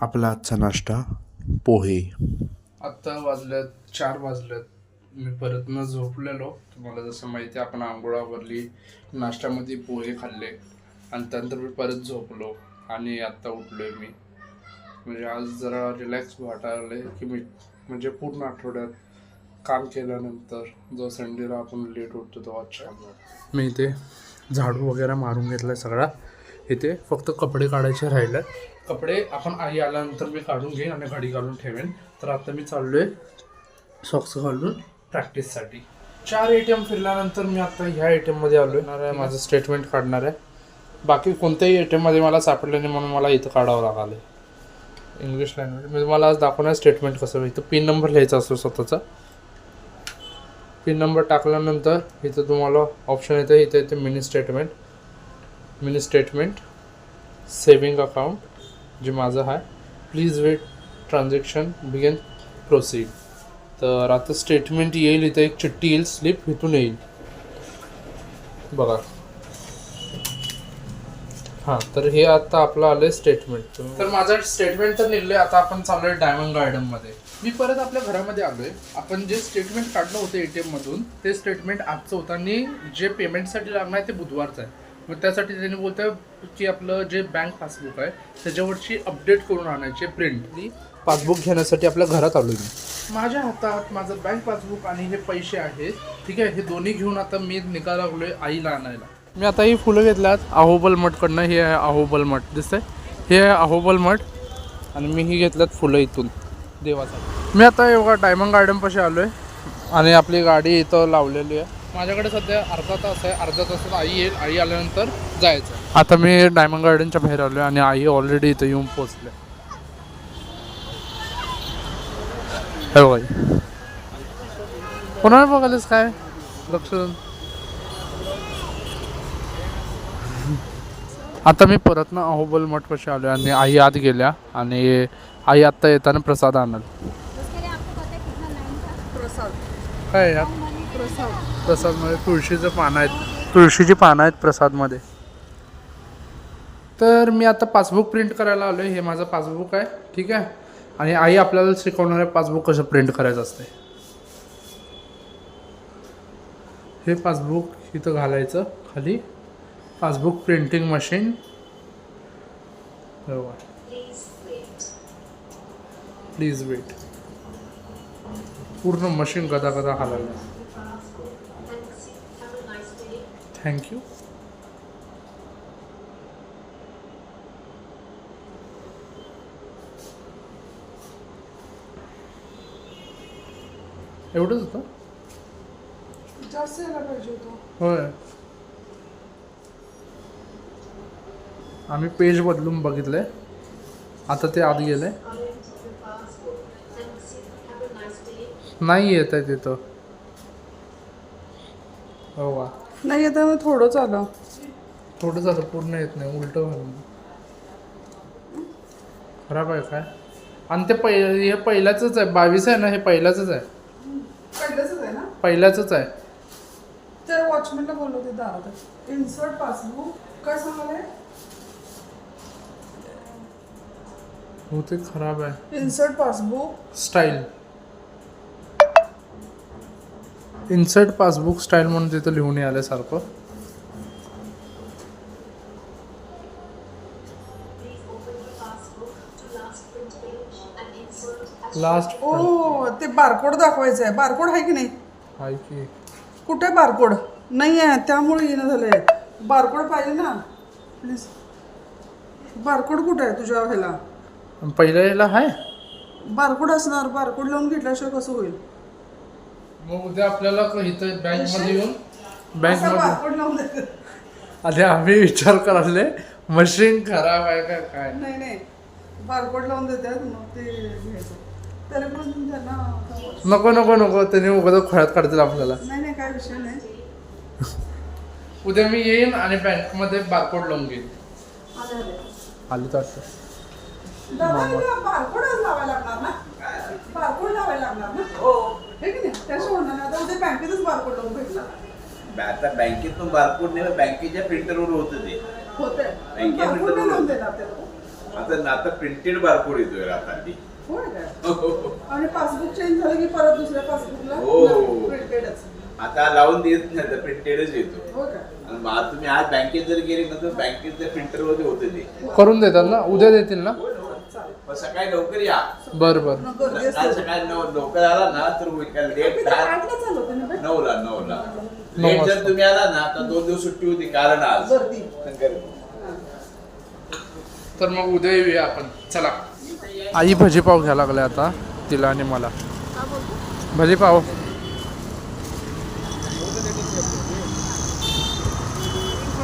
आपला आजचा नाश्ता पोहे. आत्ता वाजल्यात चार वाजल्यात. मी परत न झोपलेलो. तुम्हाला जसं माहिती आहे आपण आंघोळावरली नाश्त्यामध्ये पोहे खाल्ले. आणि त्यानंतर मी परत झोपलो आणि आत्ता उठलो आहे मी. म्हणजे आज जरा रिलॅक्स वाटायला की मी म्हणजे पूर्ण आठवड्यात काम केल्यानंतर जो संडेला आपण लेट उठतो तो अच्छा मी इथे झाडू वगैरे मारून घेतला सगळा. इथे फक्त कपडे काढायचे राहिले कपडे आपण आई आल्यानंतर मी काढून घेईन आणि घडी काढून ठेवेन. तर आता मी चाललोय सॉक्स घालून प्रॅक्टिससाठी चार ए टी एम फिरल्यानंतर मी आता ह्या ए टी एममध्ये आलो आहे. माझं स्टेटमेंट काढणार आहे. बाकी कोणत्याही ए टी एममध्ये मला सापडलं नाही म्हणून मला इथं काढावं लागलं. इंग्लिश लँग्वेज मी तुम्हाला आज दाखवणार स्टेटमेंट कसं इथं पिन नंबर लिहायचा असतो स्वतःचा. पिन नंबर टाकल्यानंतर इथं तुम्हाला ऑप्शन येतं. इथं येते mini statement mini statement saving account जे माझं आहे please wait transaction begin proceed तर आता स्टेटमेंट येईल इथं एक चिठ्ठी येईल स्लिप इथून येईल. बघा. हां तर हे आता आपलं आलंय स्टेटमेंट तर माझं स्टेटमेंट तर निघले आता आपण चाललोय डायमंड गार्डनमध्ये. मी परत आपल्या घरामध्ये आलोय. आपण जे स्टेटमेंट काढलं होतं एटीएम मधून ते स्टेटमेंट आजचं होतं. आणि जे पेमेंटसाठी लागणार आहे ते बुधवारचं आहे. मग त्यासाठी त्यांनी बोलतोय की आपलं जे बँक पासबुक आहे त्याच्यावरची अपडेट करून आणायची प्रिंट पासबुक घेण्यासाठी आपल्या घरात आलो मी. माझ्या हातात माझं बँक पासबुक आणि हे पैसे आहेत ठीक आहे? हे दोन्ही घेऊन आता मी निघायला लागलोय आईला आणायला. मी आता ही फुलं घेतल्यात अहोबल मठकडनं हे आहे अहोबल मठ दिसतंय? हे आहे अहोबल मठ आणि मी ही घेतल्यात फुलं इथून देवासाठी. मी आता एवढा डायमंड गार्डनपाशी आलो आहे आणि आपली गाडी इथं लावलेली आहे. माझ्याकडे सध्या अर्धा तास आहे अर्धा तासात आई येईल आई आल्यानंतर जायचं. आता मी डायमंड गार्डनच्या बाहेर आलो आहे आणि आई ऑलरेडी इथं येऊन पोचले हे कोणाला बघायलाच काय? लक्ष देऊन. आता मी परत ना अहोबल मठ कसे आलो आणि आई आत गेल्या आणि आई आत्ता येताना प्रसाद आणल. उसके लिए आपको पता है कितना लाइन था प्रसाद. काय यात? प्रसादमध्ये तुळशीचं पानं आहेत. तुळशीची पानं आहेत प्रसादमध्ये. तर मी आता पासबुक प्रिंट करायला आलो हे माझं पासबुक आहे. ठीक आहे? आणि आई आपल्याला शिकवणार आहे पासबुक कसं प्रिंट करायचं असते हे पासबुक इथं घालायचं खाली. Passbook printing machine. Please wait पूर्ण मशीन गदा गदा हालायला थँक्यू एवढंच होतं? जास्त यायला पाहिजे होतं. होय. आम्ही पेज बदलून बघितलंय. आता ते आत गेलंय नाही येत आहे तिथं. हो वा. नाही आता मग थोडंच आलं. थोडं झालं पूर्ण येत नाही उलट खराब आहे काय? आणि ते पहि हे पहिल्याच आहे बावीस आहे ना हे पहिल्याच आहे. पहिलंच आहे ना? पहिल्याच आहे. ते वॉचमॅनला बोललो होते दारात. इन्सर्ट पासबुक काय सांगाले हो ते खराब आहे. Insert passbook. Style. Insert passbook style म्हणून तिथं लिहून आल्यासारखं लास्ट ओ ते बारकोड दाखवायचं आहे बारकोड आहे की नाही? हाय की. कुठे बारकोड नाही आहे. त्यामुळे येणं झालंय. बारकोड पाहिजे ना? प्लीज बारकोड कुठे आहे तुझ्या ह्याला? पहिल्या याला आहे? बारकोड असणार. बारकोड लावून घेतल्याशिवाय कसं होईल? मग उद्या आपल्याला क- इथं बँकमध्ये येऊन असं बँकमध्ये बारकोड लावून देते आधी आम्ही विचार करायले मशीन खराब आहे का काय? नाही नाही. बारकोड लावून देतात मग ते घ्यायचं. तरी पण त्यांना नको नको नको. त्यांनी उगाच खोळ्यात काढतील आपल्याला. नाही नाही काय विषय नाही. उद्या मी येईन आणि बँकमध्ये बारकोड लावून घेईन. आले आले. आली तर. दादा बारकोडच लावायला लागणार ना? बारकोड लावायला लागणार ना? हो. हे की नाही? त्याशिवाय होणार नाही आता उद्या बँकेतच बारकोड लावून आता बँकेतून बारकोड नाही बँकेच्या प्रिंटरवर होतं ते. बँकेत नाही लावून देणार ते लोक आता आता प्रिंटेड बारकोड येतोय आता. होय काय आणि पासबुक चेंज झालं की परत दुसऱ्या पासबुकला हो. प्रिंटेडच आता लावून देत नाही तर प्रिंटेडच येतो. हो काय आणि मग आज तुम्ही आज बँकेत जर गेले ना तर बँकेतल्या प्रिंटरमध्ये होते ते. करून देतात ना? उद्या देतील ना. पण सकाळी लवकर या. बरं बरं मग गर्दी काल असते सकाळी नऊ लवकर आला ना तर होईल. कारण लेट होतं ना बे? नऊला नऊला. नऊ लेट. जर तुम्ही आला ना तर दोन दिवस सुट्टी होती कारण आज. गर्दी. गर्दी. तर मग उद्या येऊया आपण. चला. आई भजीपाव घ्यायला लागले आता तिला आणि मला. भजीपाव.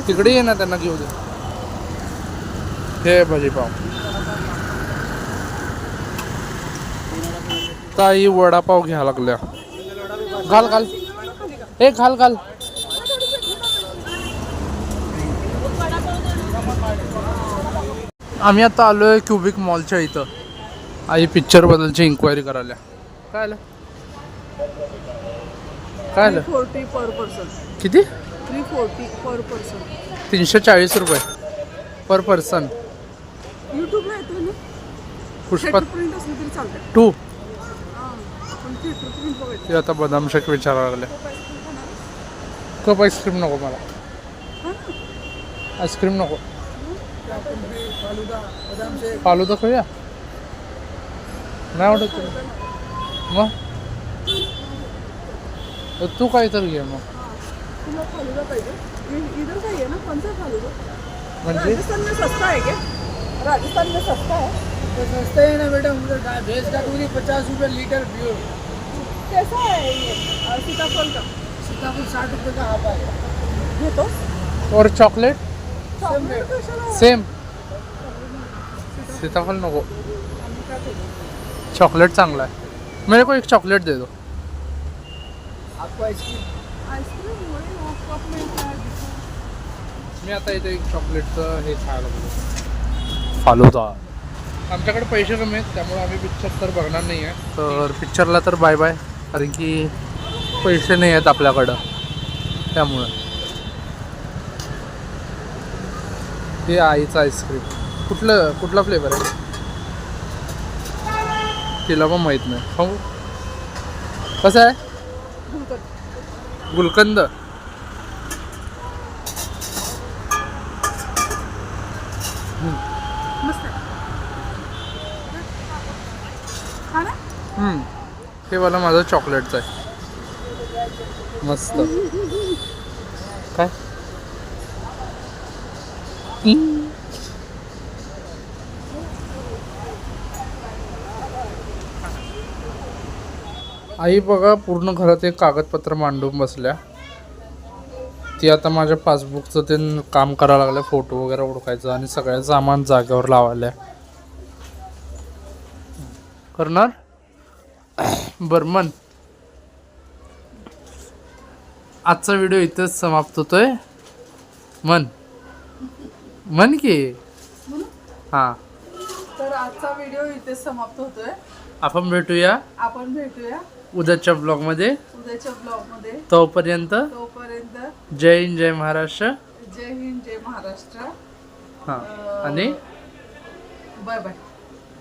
तिकडे ये ना त्यांना घेऊ दे हे भजीपाव. ताई वडापाव घ्यायला लागल्या. घाल घाल. ए घाल घाल. आम्ही आता आलोय क्युबिक मॉलच्या इथं. आई पिक्चर बद्दलची इन्क्वायरी करायला. काय आलं? काय आलं? फोर्टी पर पर्सन किती? थ्री फोर्टी पर पर्सन तीनशे चाळीस रुपये पर पर्सन युट्यूबला येतो ना? पुष्पा थिएटर प्रिंट असली तरी चालते टू पण थिएटर प्रिंट बघायचं ते आता बदाम शेक विचारायला लागले. कप आईस्क्रीम नको मला. आईस्क्रीम नको. फालुदा खाऊया? नाही आवडत तुला. मग? तू काय तर घे मग. तुला फालुदा पाहिजे. इ- इधर का है ना कौन सा फालुदा. म्हणजे? राजस्थान में सस्ता है क्या? राजस्थान में सस्ता है सस्ते है ना बेटा उधर का भैंस का दूध पचास रुपये लीटर प्योर कैसा है ये सीताफल का? सीताफल साठ रुपये का हाफ आएगा ये तो और चॉकलेट? सेम सीताफल नको. चॉकलेट चांगला आहे. मेरे को एक चॉकलेट दे दो. आपको आइसक्रीम? आइसक्रीम में है. आता इथे एक चॉकलेटचं हे खायला लागलो फालुदा आमच्याकडे पैसे कमी आहेत त्यामुळे आम्ही पिक्चर तर बघणार नाही आहे तर पिक्चरला तर बाय बाय कारण की पैसे नाही आहेत आपल्याकडं. त्यामुळं. हे आईचं आईस्क्रीम कुठलं कुठला फ्लेवर आहे? तिला पण माहीत नाही. खाऊ? कसं आहे? गुलकंद. हम्म. हे वाला माझं चॉकलेटचं आहे. मस्त. काय? आई बघा पूर्ण घरात एक कागदपत्र मांडून बसल्या. ती आता माझ्या पासबुकचं ते काम करायला लागलं फोटो वगैरे ओळखायचं आणि सगळ्या सामान जागेवर लावायला करणार? बर्मन आजचा व्हिडिओ इथेच समाप्त होतोय. मन. मन की. हां. तर आजचा व्हिडिओ इथेच समाप्त होतोय. आपण भेटूया. आपण भेटूया. उद्याच्या ब्लॉगमध्ये उद्याच्या ब्लॉगमध्ये. तोपर्यंत तोपर्यंत जय हिंद जय महाराष्ट्र. जय हिंद जय महाराष्ट्र. हां. आणि? Bye bye.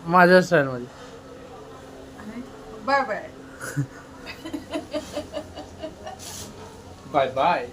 माझ्या स्टाईलमध्ये आणि बाय बाय बाय बाय